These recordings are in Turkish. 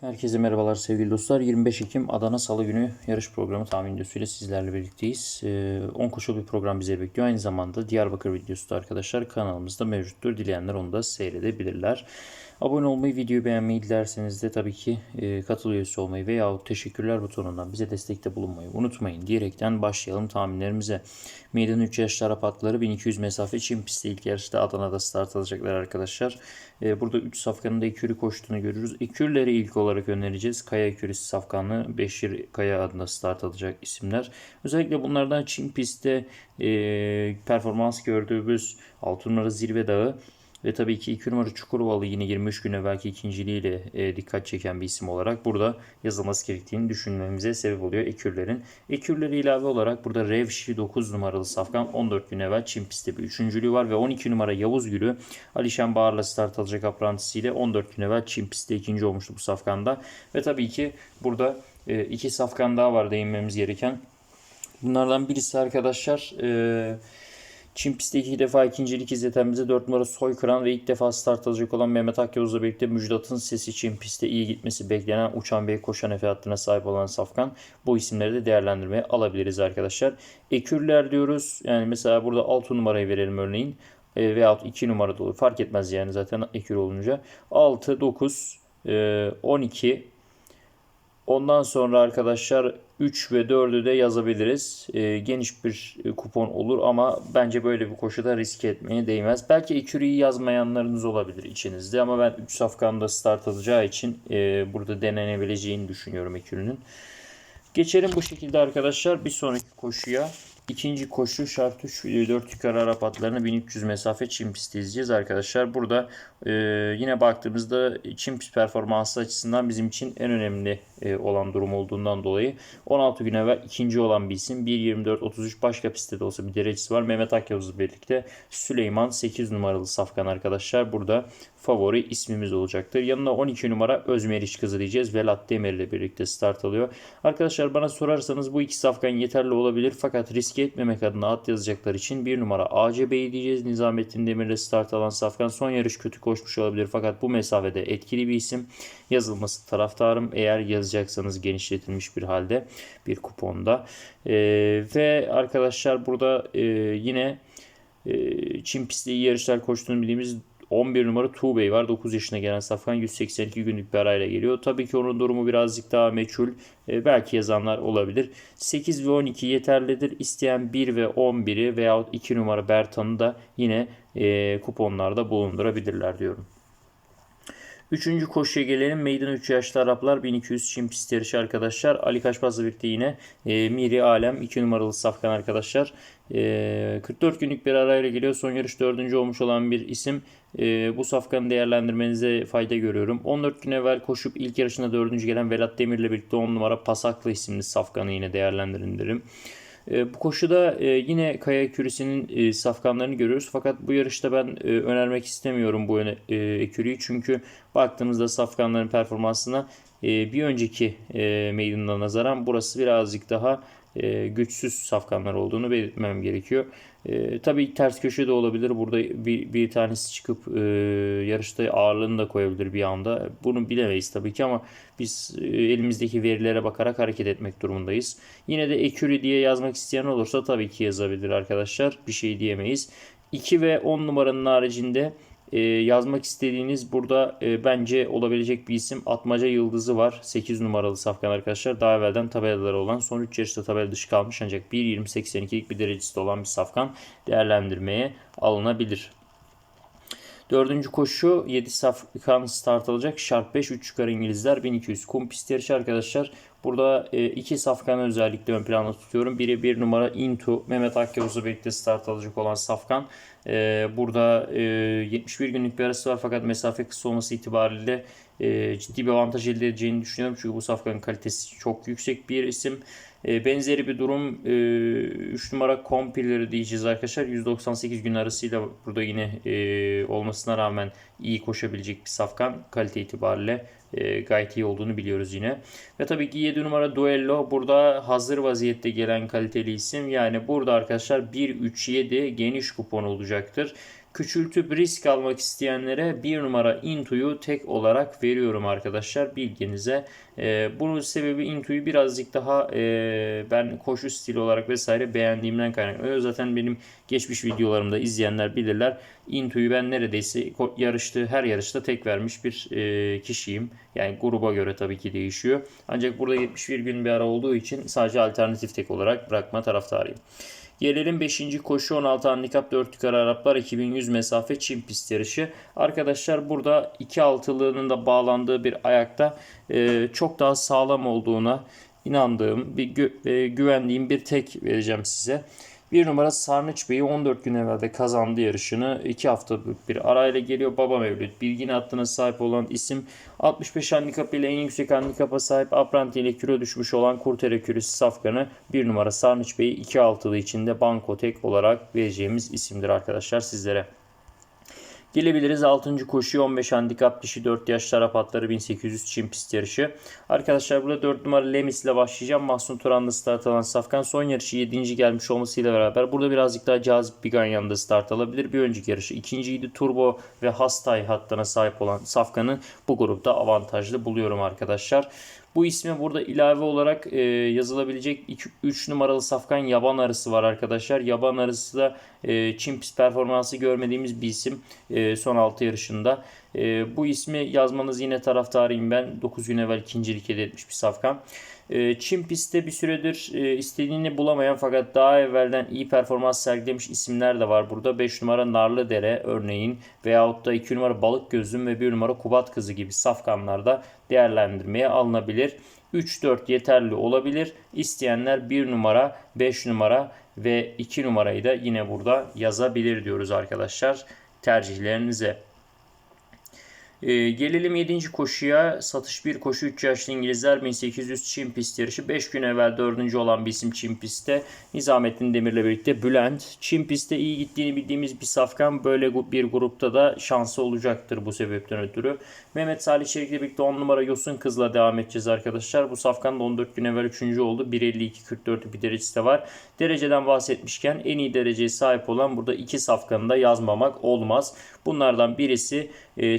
Herkese merhabalar sevgili dostlar. 25 Ekim Adana Salı günü yarış programı tahmin videosuyla sizlerle birlikteyiz. Ee, 10 koşul bir program bizi bekliyor. Aynı zamanda Diyarbakır videosu da arkadaşlar kanalımızda mevcuttur. Dileyenler onu da seyredebilirler. Abone olmayı, videoyu beğenmeyi dilerseniz de tabii ki e, katıl üyesi olmayı veya teşekkürler butonundan bize destekte bulunmayı unutmayın. Diyerekten başlayalım tahminlerimize. Meydan 3 yaşlı Arap atları 1200 mesafe Çin pisti ilk yarışta Adana'da start alacaklar arkadaşlar. E, burada 3 safkanın da ekürü koştuğunu görürüz. Ekürleri ilk olarak önereceğiz. Kaya ekürisi safkanı Beşir Kaya adında start alacak isimler. Özellikle bunlardan Çin pistte e, performans gördüğümüz 6 numara Zirve Dağı ve tabii ki 2 numara Çukurovalı yine 23 gün evvelki ikinciliğiyle e, dikkat çeken bir isim olarak burada yazılması gerektiğini düşünmemize sebep oluyor ekürlerin. Ekürleri ilave olarak burada Revşi 9 numaralı safkan 14 gün evvel Çin pistte bir üçüncülüğü var ve 12 numara Yavuz Gülü Alişan Bağır'la start alacak aprantisiyle 14 gün evvel Çin pistte ikinci olmuştu bu safkanda. Ve tabii ki burada e, iki safkan daha var değinmemiz gereken. Bunlardan birisi arkadaşlar e, Çin pistte iki defa ikincilik izleten bize 4 numara Soykıran ve ilk defa start alacak olan Mehmet Akyavuz'la birlikte Müjdat'ın sesi Çin pistte iyi gitmesi beklenen Uçan Bey koşan Efe hattına sahip olan Safkan. Bu isimleri de değerlendirmeye alabiliriz arkadaşlar. Ekürler diyoruz. Yani mesela burada 6 numarayı verelim örneğin. E, veyahut 2 numara da olur. Fark etmez yani zaten ekür olunca. 6, 9, e, 12, Ondan sonra arkadaşlar 3 ve 4'ü de yazabiliriz. E, geniş bir e, kupon olur ama bence böyle bir koşuda risk etmeye değmez. Belki ekürüyü yazmayanlarınız olabilir içinizde ama ben 3 safkanda start alacağı için e, burada denenebileceğini düşünüyorum ekürünün. Geçelim bu şekilde arkadaşlar bir sonraki koşuya. İkinci koşu şart 3 4 yukarı Arap atlarını 1300 mesafe çim pisti izleyeceğiz arkadaşlar. Burada e, yine baktığımızda çim pist performansı açısından bizim için en önemli e, olan durum olduğundan dolayı 16 gün evvel ikinci olan bir isim 1.24.33 başka pistte de olsa bir derecesi var. Mehmet Akyavuz'la birlikte Süleyman 8 numaralı safkan arkadaşlar. Burada favori ismimiz olacaktır. Yanına 12 numara Özmeriş kızı diyeceğiz. Velat Demir ile birlikte start alıyor. Arkadaşlar bana sorarsanız bu iki safkan yeterli olabilir. Fakat riske etmemek adına at yazacaklar için bir numara ACB'yi diyeceğiz. Nizamettin Demir ile start alan safkan son yarış kötü koşmuş olabilir. Fakat bu mesafede etkili bir isim. Yazılması taraftarım. Eğer yazacaksanız genişletilmiş bir halde bir kuponda. Ee, ve arkadaşlar burada e, yine e, Çin pistte iyi yarışlar koştuğunu bildiğimiz 11 numara Tuğbey var. 9 yaşına gelen Safkan 182 günlük bir arayla geliyor. Tabii ki onun durumu birazcık daha meçhul. E, belki yazanlar olabilir. 8 ve 12 yeterlidir. İsteyen 1 ve 11'i veyahut 2 numara Bertan'ı da yine e, kuponlarda bulundurabilirler diyorum. Üçüncü koşuya gelelim. Meydan 3 yaşlı Araplar 1200 Çin pist yarışı arkadaşlar. Ali Kaşbaz'la birlikte yine e, Miri Alem 2 numaralı safkan arkadaşlar. E, 44 günlük bir arayla geliyor. Son yarış 4. olmuş olan bir isim. E, bu safkanı değerlendirmenize fayda görüyorum. 14 gün evvel koşup ilk yarışında 4. gelen Velat Demir'le birlikte 10 numara Pasaklı isimli safkanı yine değerlendirin derim. E, bu koşuda e, yine Kaya Kürisi'nin e, safkanlarını görüyoruz. Fakat bu yarışta ben önermek istemiyorum bu ekürüyü. Çünkü baktığımızda safkanların performansına bir önceki meydanına nazaran burası birazcık daha e, güçsüz safkanlar olduğunu belirtmem gerekiyor. E, tabii ters köşe de olabilir. Burada bir, bir tanesi çıkıp e, yarışta ağırlığını da koyabilir bir anda. Bunu bilemeyiz tabii ki ama biz e, elimizdeki verilere bakarak hareket etmek durumundayız. Yine de Eküri diye yazmak isteyen olursa tabii ki yazabilir arkadaşlar. Bir şey diyemeyiz. 2 ve 10 numaranın haricinde e, yazmak istediğiniz burada e, bence olabilecek bir isim Atmaca Yıldızı var. 8 numaralı safkan arkadaşlar. Daha evvelden tabelaları olan son 3 yarışta tabela dışı kalmış ancak 1.20.82'lik bir derecesi olan bir safkan değerlendirmeye alınabilir. Dördüncü koşu 7 safkan start alacak. Şart 5 3 yukarı İngilizler 1200 kum pist yarışı arkadaşlar. Burada e, iki safkanı özellikle ön planda tutuyorum. Biri bir numara Into Mehmet Akyavuz'la birlikte start alacak olan safkan. E, burada e, 71 günlük bir arası var fakat mesafe kısa olması itibariyle e, ciddi bir avantaj elde edeceğini düşünüyorum. Çünkü bu safkanın kalitesi çok yüksek bir isim. E, benzeri bir durum e, 3 numara kompileri diyeceğiz arkadaşlar. 198 gün arasıyla burada yine e, olmasına rağmen iyi koşabilecek bir safkan kalite itibariyle e, gayet iyi olduğunu biliyoruz yine. Ve tabii ki 7 numara Duello burada hazır vaziyette gelen kaliteli isim. Yani burada arkadaşlar 1-3-7 geniş kupon olacaktır. Küçültüp risk almak isteyenlere bir numara Intu'yu tek olarak veriyorum arkadaşlar bilginize. E, bunun sebebi Intu'yu birazcık daha e, ben koşu stili olarak vesaire beğendiğimden kaynaklanıyor. Zaten benim geçmiş videolarımda izleyenler bilirler. Intu'yu ben neredeyse yarıştığı her yarışta tek vermiş bir e, kişiyim. Yani gruba göre tabii ki değişiyor. Ancak burada 71 gün bir ara olduğu için sadece alternatif tek olarak bırakma taraftarıyım. Gelelim 5. koşu 16 handikap 4 yukarı Araplar 2100 mesafe Çin pist yarışı. Arkadaşlar burada iki altılığının da bağlandığı bir ayakta e, çok daha sağlam olduğuna inandığım, bir gü- e, güvendiğim bir tek vereceğim size. Bir numara Sarnıç Bey'i 14 gün evvel de kazandı yarışını. 2 haftalık bir arayla geliyor. Baba Mevlüt. Bilgin hattına sahip olan isim 65 handikap ile en yüksek handikapa sahip apranti ile kilo düşmüş olan Kurtere Kürüsü Safkan'ı 1 numara Sarnıç Bey'i 2 altılı içinde banko tek olarak vereceğimiz isimdir arkadaşlar sizlere. Gelebiliriz 6. koşuya 15 handikap dişi 4 yaş şarap atları 1800 çim pist yarışı. Arkadaşlar burada 4 numara Lemis ile başlayacağım. Mahsun Turan'da start alan Safkan son yarışı 7. gelmiş olmasıyla beraber burada birazcık daha cazip bir Ganyan'da start alabilir. Bir önceki yarışı ikinciydi Turbo ve Hastay hattına sahip olan Safkan'ı bu grupta avantajlı buluyorum arkadaşlar. Bu isme burada ilave olarak e, yazılabilecek 3 numaralı safkan yaban arısı var arkadaşlar. Yaban arısı da e, Çin pist performansı görmediğimiz bir isim e, son 6 yarışında. E, bu ismi yazmanız yine taraftarıyım ben. 9 gün evvel ikincilik elde etmiş bir safkan. E, Çin pistte bir süredir e, istediğini bulamayan fakat daha evvelden iyi performans sergilemiş isimler de var. Burada 5 numara Narlı Dere örneğin veyahut da 2 numara Balık Gözüm ve 1 numara Kubat Kızı gibi safkanlarda değerlendirmeye alınabilir. 3-4 yeterli olabilir. İsteyenler 1 numara, 5 numara ve 2 numarayı da yine burada yazabilir diyoruz arkadaşlar tercihlerinize. Ee, gelelim 7. koşuya. Satış 1 koşu 3 yaşlı İngilizler 1800 Çin pist yarışı. 5 gün evvel 4. olan bir isim Çin pistte. Nizamettin Demir'le birlikte Bülent. Çin pistte iyi gittiğini bildiğimiz bir safkan böyle bir grupta da şansı olacaktır bu sebepten ötürü. Mehmet Salih Çelik'le birlikte 10 numara Yosun Kız'la devam edeceğiz arkadaşlar. Bu safkan da 14 gün evvel 3. oldu. 1.52-44 bir derecesi de var. Dereceden bahsetmişken en iyi dereceye sahip olan burada iki safkanı da yazmamak olmaz. Bunlardan birisi e,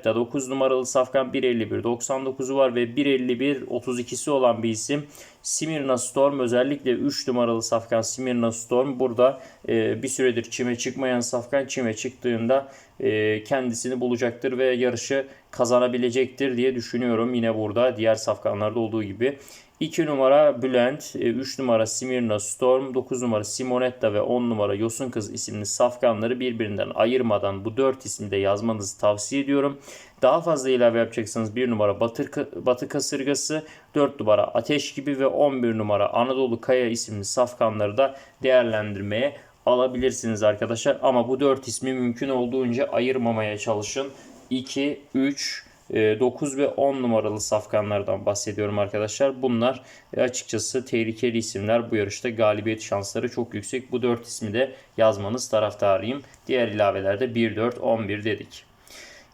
Simonetta 9 numaralı safkan 1.51 99'u var ve 1.51 32'si olan bir isim. Simirna Storm özellikle 3 numaralı safkan Simirna Storm burada e, bir süredir çime çıkmayan safkan çime çıktığında e, kendisini bulacaktır ve yarışı kazanabilecektir diye düşünüyorum. Yine burada diğer safkanlarda olduğu gibi. 2 numara Bülent, 3 e, numara Simirna Storm, 9 numara Simonetta ve 10 numara Yosun Kız isimli safkanları birbirinden ayırmadan bu 4 ismi de yazmanızı tavsiye ediyorum. Daha fazla ilave yapacaksanız 1 numara Batı, Batı Kasırgası, 4 numara Ateş gibi ve 11 numara Anadolu Kaya isimli safkanları da değerlendirmeye alabilirsiniz arkadaşlar. Ama bu 4 ismi mümkün olduğunca ayırmamaya çalışın. 2, 3, 9 ve 10 numaralı safkanlardan bahsediyorum arkadaşlar. Bunlar e, açıkçası tehlikeli isimler. Bu yarışta galibiyet şansları çok yüksek. Bu 4 ismi de yazmanız taraftarıyım. Diğer ilavelerde 1, 4, 11 dedik.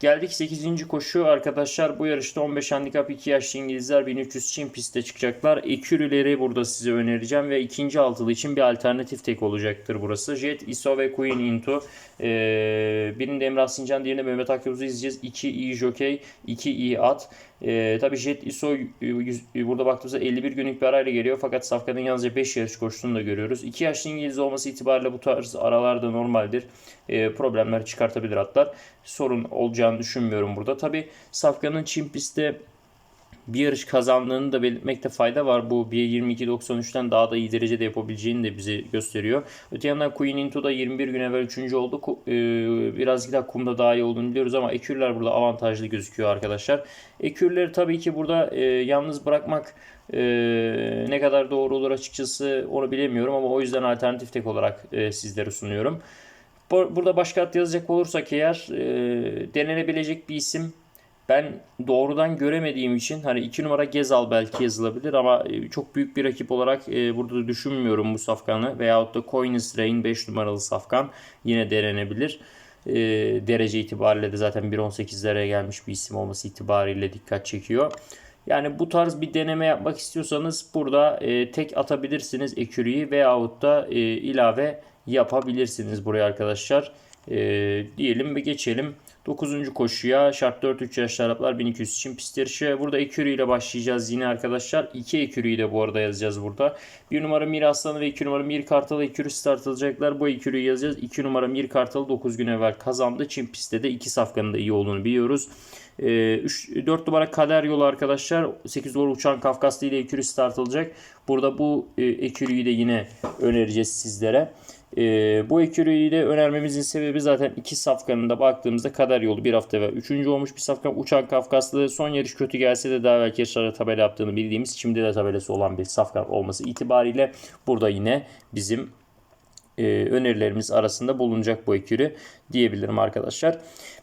Geldik 8. koşu arkadaşlar. Bu yarışta 15 handikap 2 yaşlı İngilizler 1300 Çin pistte çıkacaklar. Ekürüleri burada size önereceğim ve ikinci altılı için bir alternatif tek olacaktır burası. Jet, ISO ve Queen Into. Ee, birinde Emrah Sincan, diğerinde Mehmet Akyavuz'u izleyeceğiz. 2 iyi jockey, 2 iyi at. Ee, tabii Jet ISO burada baktığımızda 51 günlük bir arayla geliyor. Fakat Safkan'ın yalnızca 5 yarış koştuğunu da görüyoruz. 2 yaşlı İngiliz olması itibariyle bu tarz aralarda normaldir. Ee, problemler çıkartabilir atlar. Sorun olacağını düşünmüyorum burada. Tabii Safkan'ın Çin pistte bir yarış kazandığını da belirtmekte fayda var. Bu 1.22.93'ten daha da iyi derecede yapabileceğini de bize gösteriyor. Öte yandan Queen Into da 21 gün evvel 3. oldu. Ee, Biraz daha kumda daha iyi olduğunu biliyoruz ama ekürler burada avantajlı gözüküyor arkadaşlar. Ekürleri tabii ki burada e, yalnız bırakmak e, ne kadar doğru olur açıkçası onu bilemiyorum ama o yüzden alternatif tek olarak e, sizlere sunuyorum. Burada başka at yazacak olursak eğer denenebilecek bir isim ben doğrudan göremediğim için hani 2 numara Gezal belki yazılabilir ama e, çok büyük bir rakip olarak e, burada düşünmüyorum bu safkanı. Veyahut da Coins Rain 5 numaralı safkan yine denenebilir. E, derece itibariyle de zaten 1.18'lere gelmiş bir isim olması itibariyle dikkat çekiyor. Yani bu tarz bir deneme yapmak istiyorsanız burada tek atabilirsiniz ekürüyü veyahut da ilave yapabilirsiniz buraya arkadaşlar. Diyelim ve geçelim 9. koşuya şart 4-3 yaşlı Araplar 1200 için pist yarışı. Burada ekürü ile başlayacağız yine arkadaşlar. 2 ekürüyü de bu arada yazacağız burada. 1 numara Mir Aslanı ve 2 numara Mir Kartalı ekürü start alacaklar. Bu ekürüyü yazacağız. 2 numara Mir Kartalı 9 gün evvel kazandı. Çin pistte de 2 safkanın da iyi olduğunu biliyoruz. E, 3, 4 numara Kader Yolu arkadaşlar. 8 numara Uçan Kafkaslı ile ekürü start alacak. Burada bu e, ekürüyü de yine önereceğiz sizlere. E, bu ekürüyü de önermemizin sebebi zaten iki safkanın da baktığımızda kader yolu bir hafta ve üçüncü olmuş bir safkan. Uçan Kafkaslı son yarış kötü gelse de daha belki yarışlarda tabela yaptığını bildiğimiz şimdi de tabelası olan bir safkan olması itibariyle burada yine bizim e, önerilerimiz arasında bulunacak bu ekürü diyebilirim arkadaşlar.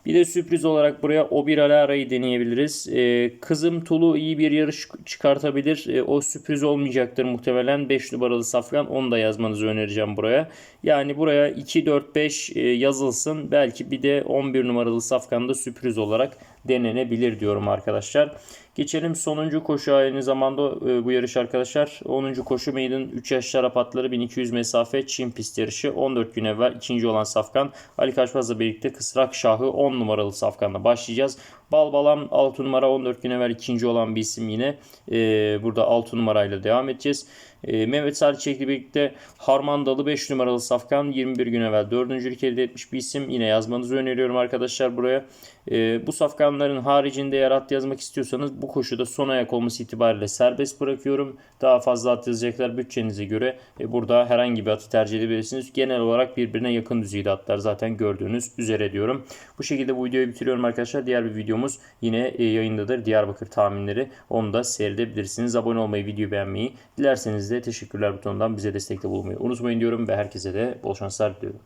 Bir de sürpriz olarak buraya o bir alarayı deneyebiliriz. E, kızım Tulu iyi bir yarış çıkartabilir. E, o sürpriz olmayacaktır muhtemelen. 5 numaralı safkan onu da yazmanızı önereceğim buraya. Yani buraya 2, 4, 5 e, yazılsın. Belki bir de 11 numaralı safkan da sürpriz olarak denenebilir diyorum arkadaşlar. Geçelim sonuncu koşu aynı zamanda e, bu yarış arkadaşlar. 10. koşu Maiden 3 yaş şarap atları 1200 mesafe Çin pist yarışı. 14 gün evvel ikinci olan Safkan Ali Kaçmaz'la birlikte Kısrak Şahı 10 numaralı Safkan'la başlayacağız. Balbalam 6 numara 14 gün evvel ikinci olan bir isim yine. Ee, burada 6 numarayla devam edeceğiz. Ee, Mehmet Salih Çekli birlikte Harmandalı 5 numaralı Safkan 21 gün evvel 4. elde etmiş bir isim. Yine yazmanızı öneriyorum arkadaşlar buraya. Ee, bu safkanların haricinde eğer at yazmak istiyorsanız bu koşuda son ayak olması itibariyle serbest bırakıyorum. Daha fazla at yazacaklar bütçenize göre. E, burada herhangi bir atı tercih edebilirsiniz. Genel olarak birbirine yakın düzeyde atlar zaten gördüğünüz üzere diyorum. Bu şekilde bu videoyu bitiriyorum arkadaşlar. Diğer bir videomuz yine e, yayındadır. Diyarbakır tahminleri. Onu da seyredebilirsiniz. Abone olmayı, videoyu beğenmeyi. Dilerseniz de teşekkürler butonundan bize destekte bulunmayı unutmayın diyorum ve herkese de bol şanslar diliyorum.